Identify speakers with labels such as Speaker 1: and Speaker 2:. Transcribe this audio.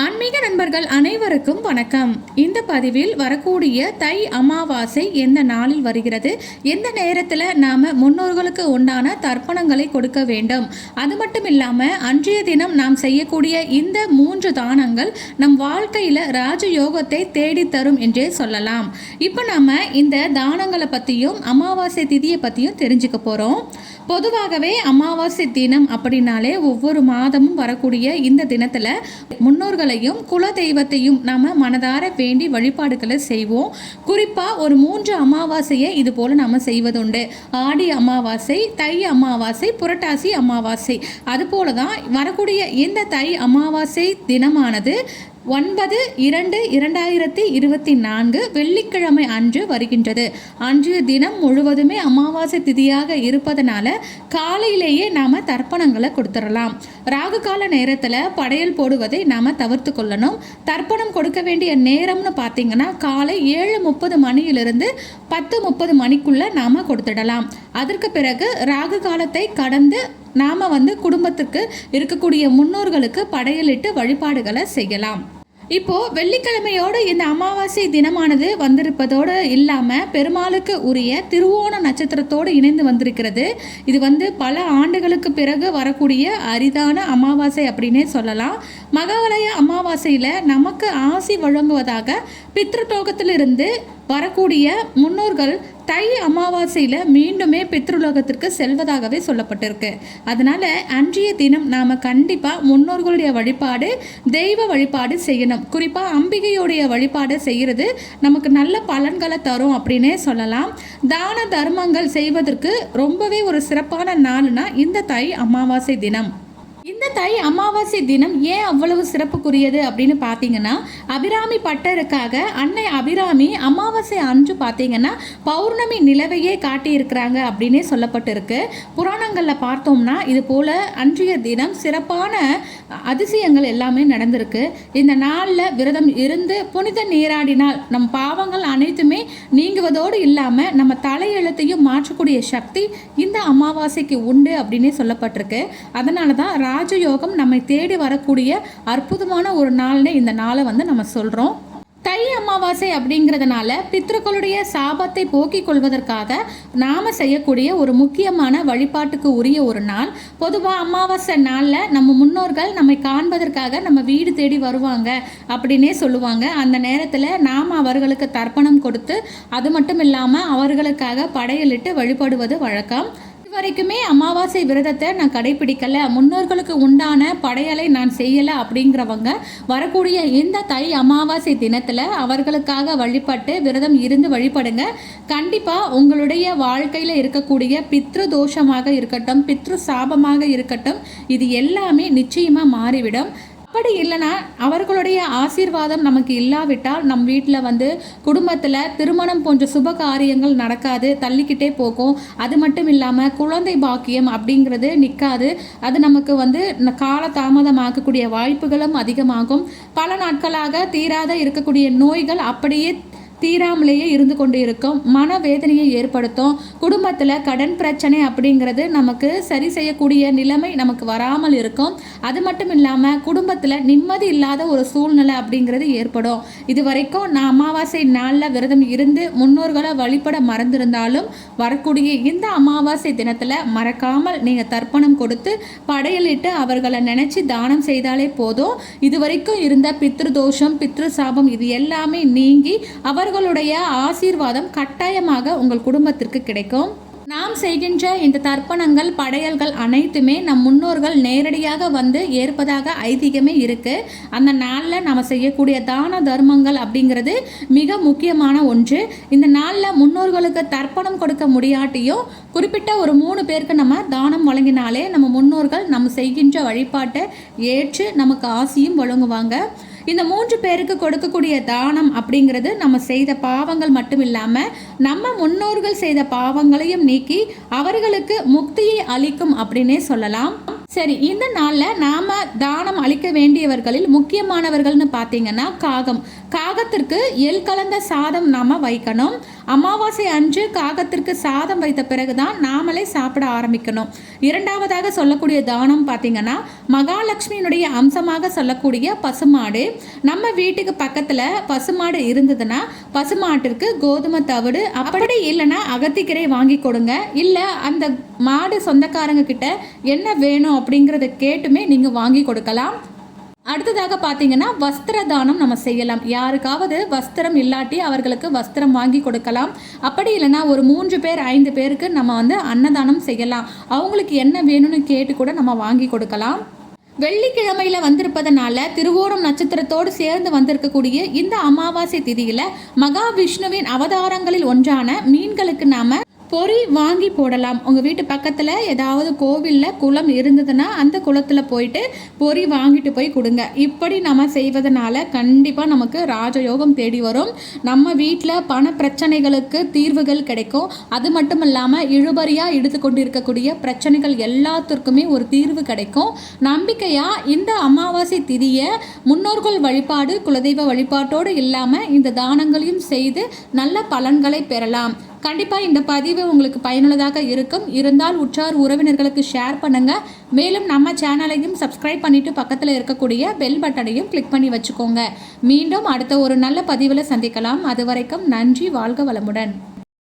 Speaker 1: ஆன்மீக நண்பர்கள் அனைவருக்கும் வணக்கம். இந்த பதிவில் வரக்கூடிய தை அமாவாசை எந்த நாளில் வருகிறது? எந்த நேரத்தில் நாம் முன்னோர்களுக்கு உண்டான தர்ப்பணங்களை கொடுக்க வேண்டும்? அது மட்டும் இல்லாமல் அன்றைய தினம் நாம் செய்யக்கூடிய இந்த மூன்று தானங்கள் நம் வாழ்க்கையில் ராஜயோகத்தை தேடித்தரும் தரும் என்றே சொல்லலாம். இப்போ நாம் இந்த தானங்களை பற்றியும் அமாவாசை திதியை பற்றியும் தெரிஞ்சுக்க போகிறோம் பொதுவாகவே அமாவாசை தினம் அப்படின்னாலே ஒவ்வொரு மாதமும் வரக்கூடிய இந்த தினத்தில் முன்னோர்களையும் குல தெய்வத்தையும் நாம் மனதார வேண்டி வழிபாடுகளை செய்வோம். குறிப்பாக ஒரு மூன்று அமாவாசையை இது போல் நம்ம செய்வதுண்டு. ஆடி அமாவாசை தை அமாவாசை புரட்டாசி அமாவாசை. அதுபோல தான் வரக்கூடிய இந்த தை அமாவாசை தினமானது ஒன்பது இரண்டு இரண்டாயிரத்தி இருபத்தி நான்கு வெள்ளிக்கிழமை அன்று வருகின்றது. அன்றைய தினம் முழுவதுமே அமாவாசை திதியாக இருப்பதனால காலையிலேயே நாம் தர்ப்பணங்களை கொடுத்துடலாம். ராகு கால நேரத்தில் படையல் போடுவதை நாம் தவிர்த்து கொள்ளணும். தர்ப்பணம் கொடுக்க வேண்டிய நேரம்னு பார்த்தீங்கன்னா காலை ஏழு முப்பது மணியிலிருந்து பத்து முப்பது மணிக்குள்ளே நாம் கொடுத்துடலாம். அதற்கு பிறகு ராகு காலத்தை கடந்து நாம் வந்து குடும்பத்துக்கு இருக்கக்கூடிய முன்னோர்களுக்கு படையலிட்டு வழிபாடுகளை செய்யலாம். இப்போ வெள்ளிக்கிழமையோடு இந்த அமாவாசை தினமானது வந்திருப்பதோடு இல்லாமல் பெருமாளுக்கு உரிய திருவோண நட்சத்திரத்தோடு இணைந்து வந்திருக்கிறது. இது வந்து பல ஆண்டுகளுக்கு பிறகு வரக்கூடிய அரிதான அமாவாசை அப்படின்னே சொல்லலாம். மகாவலய அமாவாசையில் நமக்கு ஆசி வழங்குவதாக பித்ருலோகத்திலிருந்து வரக்கூடிய முன்னோர்கள் தை அமாவாசையில் மீண்டுமே பித்ருலோகத்திற்கு செல்வதாகவே சொல்லப்பட்டிருக்கு. அதனால் அன்றைய தினம் நாம் கண்டிப்பாக முன்னோர்களுடைய வழிபாடு தெய்வ வழிபாடு செய்யணும். குறிப்பாக அம்பிகையுடைய வழிபாடு செய்கிறது நமக்கு நல்ல பலன்களை தரும் அப்படின்னே சொல்லலாம். தான தர்மங்கள் செய்வதற்கு ரொம்பவே ஒரு சிறப்பான நாள்னா இந்த தை அமாவாசை தினம். இந்த தை அமாவாசை தினம் ஏன் அவ்வளவு சிறப்புக்குரியது அப்படின்னு பார்த்தீங்கன்னா அபிராமி பட்டருக்காக அன்னை அபிராமி அமாவாசை அன்று பார்த்தீங்கன்னா பௌர்ணமி நிலவையே காட்டியிருக்கிறாங்க அப்படின்னே சொல்லப்பட்டிருக்கு. புராணங்களில் பார்த்தோம்னா இது போல் அன்றைய தினம் சிறப்பான அதிசயங்கள் எல்லாமே நடந்திருக்கு. இந்த நாளில் விரதம் இருந்து புனித நீராடினால் நம் பாவங்கள் அனைத்துமே நீங்குவதோடு இல்லாமல் நம்ம தலையெழுத்தையும் மாற்றக்கூடிய சக்தி இந்த அமாவாசைக்கு உண்டு அப்படின்னே சொல்லப்பட்டிருக்கு. அதனால தான் ராஜயோகம் நம்மை தேடி வரக்கூடிய அற்புதமான ஒரு நாள்னு இந்த நாளை வந்து நம்ம சொல்கிறோம் தை அமாவாசை அப்படிங்கிறதுனால பித்ருக்களுடைய சாபத்தை போக்கிக் கொள்வதற்காக நாம் செய்யக்கூடிய ஒரு முக்கியமான வழிபாட்டுக்கு உரிய ஒரு நாள். பொதுவாக அமாவாசை நாளில் நம்ம முன்னோர்கள் நம்மை காண்பதற்காக நம்ம வீடு தேடி வருவாங்க அப்படின்னே சொல்லுவாங்க. அந்த நேரத்தில் நாம் அவர்களுக்கு தர்ப்பணம் கொடுத்து அது மட்டும் இல்லாமல் அவர்களுக்காக படையலிட்டு வழிபடுவது வழக்கம். வரைக்குமே அமாவாசை விரதத்தை நான் கடைபிடிக்கல. முன்னோர்களுக்கு உண்டான படையலை நான் செய்யலை அப்படிங்கிறவங்க வரக்கூடிய இந்த தை அமாவாசை தினத்தில் அவர்களுக்காக வழிபட்டு விரதம் இருந்து வழிபடுங்க. கண்டிப்பாக உங்களுடைய வாழ்க்கையில் இருக்கக்கூடிய பித்ரு தோஷமாக இருக்கட்டும் பித்ரு சாபமாக இருக்கட்டும் இது எல்லாமே நிச்சயமாக மாறிவிடும். அப்படி இல்லைன்னா அவர்களுடைய ஆசீர்வாதம் நமக்கு இல்லாவிட்டால் நம் வீட்டில் வந்து குடும்பத்தில் திருமணம் போன்ற சுப காரியங்கள் நடக்காது தள்ளிக்கிட்டே போகும். அது மட்டும் இல்லாமல் குழந்தை பாக்கியம் அப்படிங்கிறது நிற்காது. அது நமக்கு வந்து கால தாமதமாக்கக்கூடிய வாய்ப்புகளும் அதிகமாகும். பல நாட்களாக தீராத இருக்கக்கூடிய நோய்கள் அப்படியே தீராமலேயே இருந்து கொண்டு இருக்கும் மனவேதனையை ஏற்படுத்தும். குடும்பத்தில் கடன் பிரச்சனை அப்படிங்கிறது நமக்கு சரி செய்யக்கூடிய நிலைமை நமக்கு வராமல் இருக்கும். அது மட்டும் இல்லாமல் குடும்பத்தில் நிம்மதி இல்லாத ஒரு சூழ்நிலை அப்படிங்கிறது ஏற்படும். இது வரைக்கும் நான் அமாவாசை நாளில் விரதம் இருந்து முன்னோர்களை வழிபட மறந்திருந்தாலும் வரக்கூடிய இந்த அமாவாசை தினத்தில் மறக்காமல் நீங்கள் தர்ப்பணம் கொடுத்து படையலிட்டு அவர்களை நினச்சி தானம் செய்தாலே போதும். இது வரைக்கும் இருந்த பித்ரு தோஷம் பித்ரு சாபம் இது எல்லாமே நீங்கி அவர் அவர்களுடைய ஆசீர்வாதம் கட்டாயமாக உங்கள் குடும்பத்திற்கு கிடைக்கும். நாம் செய்கின்ற இந்த தர்ப்பணங்கள் படையல்கள் அனைத்துமே நம் முன்னோர்கள் நேரடியாக வந்து ஏற்பதாக ஐதீகமே இருக்கு. அந்த நாளில் நம்ம செய்யக்கூடிய தான தர்மங்கள் அப்படிங்கிறது மிக முக்கியமான ஒன்று. இந்த நாளில் முன்னோர்களுக்கு தர்ப்பணம் கொடுக்க முடியாட்டியும் குறிப்பிட்ட ஒரு மூணு பேருக்கு நம்ம தானம் வழங்கினாலே நம்ம முன்னோர்கள் நம்ம செய்கின்ற வழிபாட்டை ஏற்று நமக்கு ஆசியும் வழங்குவாங்க. இந்த மூன்று பேருக்கு கொடுக்கக்கூடிய தானம் அப்படிங்கிறது நம்ம செய்த பாவங்கள் மட்டும் இல்லாமல் நம்ம முன்னோர்கள் செய்த பாவங்களையும் நீக்கி அவர்களுக்கு முக்தியை அளிக்கும் அப்படின்னே சொல்லலாம். சரி இந்த நாளில் நாம் தானம் அளிக்க வேண்டியவர்களில் முக்கியமானவர்கள்னு பார்த்தீங்கன்னா காகம். காகத்திற்கு எல் கலந்த சாதம் நாம் வைக்கணும். அமாவாசை அன்று காகத்திற்கு சாதம் வைத்த பிறகு தான் நாமளே சாப்பிட ஆரம்பிக்கணும். இரண்டாவதாக சொல்லக்கூடிய தானம் பார்த்தீங்கன்னா மகாலட்சுமியினுடைய அம்சமாக சொல்லக்கூடிய பசுமாடு. நம்ம வீட்டுக்கு பக்கத்தில் பசுமாடு இருந்ததுன்னா பசுமாட்டிற்கு கோதுமை தவிடு அப்படி இல்லைன்னா அகத்திக்கீரை வாங்கி கொடுங்க. இல்லை அந்த மாடு சொந்தக்காரங்க கிட்ட என்ன வேணும் அப்படிங்கிறத கேட்டுமே நீங்கள் வாங்கி கொடுக்கலாம். அடுத்ததாக பார்த்தீங்கன்னா வஸ்திர தானம் நம்ம செய்யலாம். யாருக்காவது வஸ்திரம் இல்லாட்டி அவர்களுக்கு வஸ்திரம் வாங்கி கொடுக்கலாம். அப்படி இல்லைன்னா ஒரு மூன்று பேர் ஐந்து பேருக்கு நம்ம வந்து அன்னதானம் செய்யலாம். அவங்களுக்கு என்ன வேணும்னு கேட்டு கூட நம்ம வாங்கி கொடுக்கலாம். வெள்ளிக்கிழமையில வந்திருப்பதனால திருவோணம் நட்சத்திரத்தோடு சேர்ந்து வந்திருக்கக்கூடிய இந்த அமாவாசை திதியில மகாவிஷ்ணுவின் அவதாரங்களில் ஒன்றான மீன்களுக்கு நாம பொறி வாங்கி போடலாம். உங்கள் வீட்டு பக்கத்தில் ஏதாவது கோவிலில் குளம் இருந்ததுன்னா அந்த குளத்தில் போயிட்டு பொறி வாங்கிட்டு போய் கொடுங்க. இப்படி நம்ம செய்வதனால கண்டிப்பாக நமக்கு ராஜயோகம் தேடி வரும். நம்ம வீட்டில் பண பிரச்சனைகளுக்கு தீர்வுகள் கிடைக்கும். அது மட்டும் இல்லாமல் இழுபறியாக இழுத்து கொண்டு இருக்கக்கூடிய பிரச்சனைகள் எல்லாத்திற்குமே ஒரு தீர்வு கிடைக்கும். நம்பிக்கையாக இந்த அமாவாசை திதியை முன்னோர்கள் வழிபாடு குலதெய்வ வழிபாட்டோடு இல்லாமல் இந்த தானங்களையும் செய்து நல்ல பலன்களை பெறலாம். கண்டிப்பாக இந்த பதிவு உங்களுக்கு பயனுள்ளதாக இருக்கும். இருந்தால் உற்றார் உறவினர்களுக்கு ஷேர் பண்ணுங்கள் மேலும் நம்ம சேனலையும் சப்ஸ்கிரைப் பண்ணிவிட்டு பக்கத்தில் இருக்கக்கூடிய பெல் பட்டனையும் கிளிக் பண்ணி வச்சுக்கோங்க. மீண்டும் அடுத்த ஒரு நல்ல பதிவில் சந்திக்கலாம். அது வரைக்கும் நன்றி வாழ்க வளமுடன்.